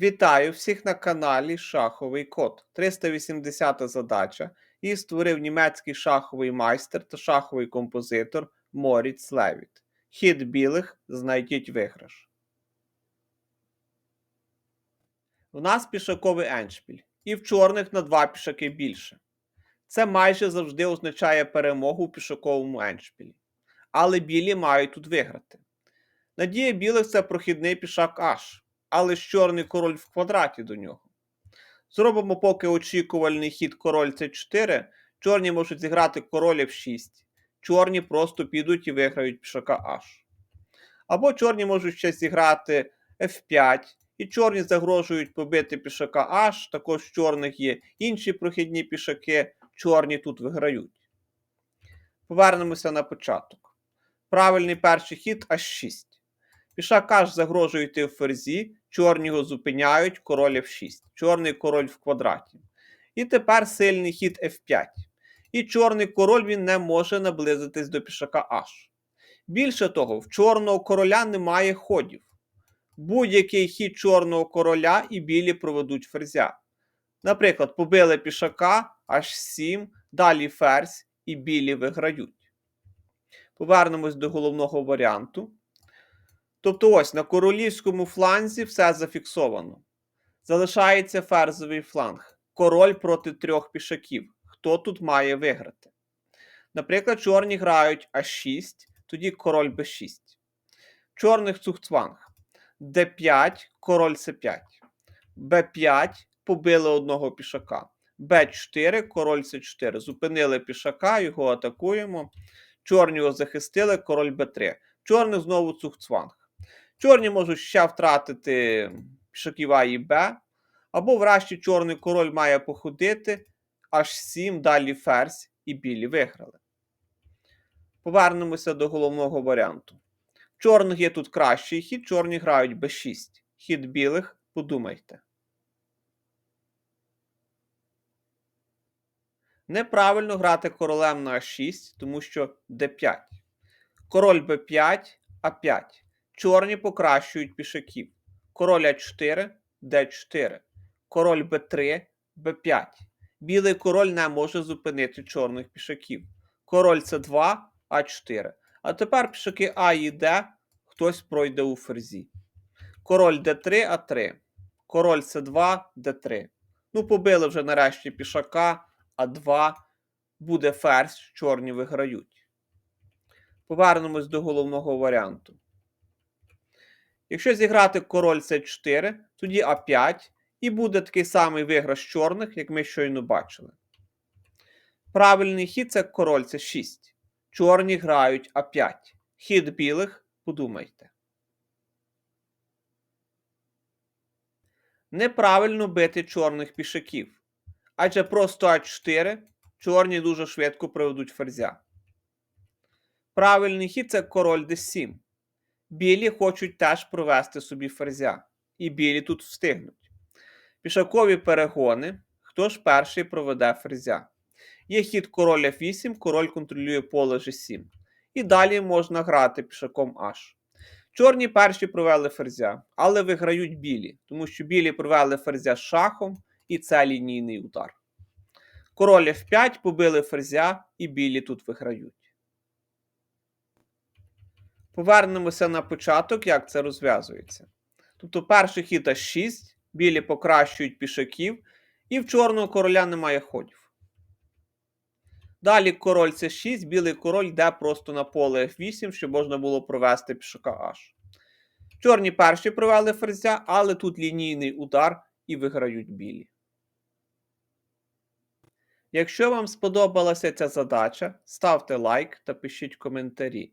Вітаю всіх на каналі Шаховий Код. 380 задача. Її створив німецький шаховий майстер та шаховий композитор Моріц Левіт. Хід білих знайдіть виграш. В нас пішаковий еншпіль. І в чорних на два пішаки більше. Це майже завжди означає перемогу у пішаковому еншпілі. Але білі мають тут виграти. Надія білих це прохідний пішак H але ж чорний король в квадраті до нього. Зробимо поки очікувальний хід король c4. Чорні можуть зіграти король f6. Чорні просто підуть і виграють пішака H. Або чорні можуть ще зіграти f5. І чорні загрожують побити пішака H. Також в чорних є інші прохідні пішаки. Чорні тут виграють. Повернемося на початок. Правильний перший хід H6. Пішак H загрожує йти в ферзі, чорні його зупиняють, король F6. Чорний король в квадраті. І тепер сильний хід F5. І чорний король він не може наблизитись до пішака H. Більше того, в чорного короля немає ходів. Будь-який хід чорного короля і білі проведуть ферзя. Наприклад, побили пішака H7, далі ферзь і білі виграють. Повернемось до головного варіанту. Тобто ось на королівському фланзі все зафіксовано. Залишається ферзовий фланг. Король проти трьох пішаків. Хто тут має виграти? Наприклад, чорні грають А6, тоді король Б6. Чорних цухцванг. Д5, король С5. Б5 побили одного пішака. Б4, король С4. Зупинили пішака, його атакуємо. Чорні його захистили, король Б3. Чорний знову цухцванг. Чорні можуть ще втратити пішаків і Б, або врешті чорний король має походити аж 7, далі ферзь і білі виграли. Повернемося до головного варіанту. Чорних є тут кращий хід, чорні грають Б6. Хід білих, подумайте. Неправильно грати королем на А6, тому що Д5. Король Б5, А5. Чорні покращують пішаків. Король А4, Д4. Король Б3, Б5. Білий король не може зупинити чорних пішаків. Король С2, А4. А тепер пішаки А і Д хтось пройде у ферзі. Король Д3, А3. Король С2, Д3. Ну, побили вже нарешті пішака, А2. Буде ферзь, чорні виграють. Повернемось до головного варіанту. Якщо зіграти король С4, тоді А5, і буде такий самий виграш чорних, як ми щойно бачили. Правильний хід це король С6. Чорні грають А5. Хід білих, подумайте. Неправильно бити чорних пішаків. Адже просто А4 чорні дуже швидко проведуть ферзя. Правильний хід це король Д7. Білі хочуть теж провести собі ферзя. І білі тут встигнуть. Пішакові перегони. Хто ж перший проведе ферзя? Є хід король F8, король контролює поле G7. І далі можна грати пішаком H. Чорні перші провели ферзя, але виграють білі, тому що білі провели ферзя з шахом, і це лінійний удар. Король F5 побили ферзя, і білі тут виграють. Повернемося на початок, як це розв'язується. Тобто перший хід H6, білі покращують пішаків, і в чорного короля немає ходів. Далі король С6, білий король йде просто на поле F8, щоб можна було провести пішака H. Чорні перші провели ферзя, але тут лінійний удар і виграють білі. Якщо вам сподобалася ця задача, ставте лайк та пишіть коментарі.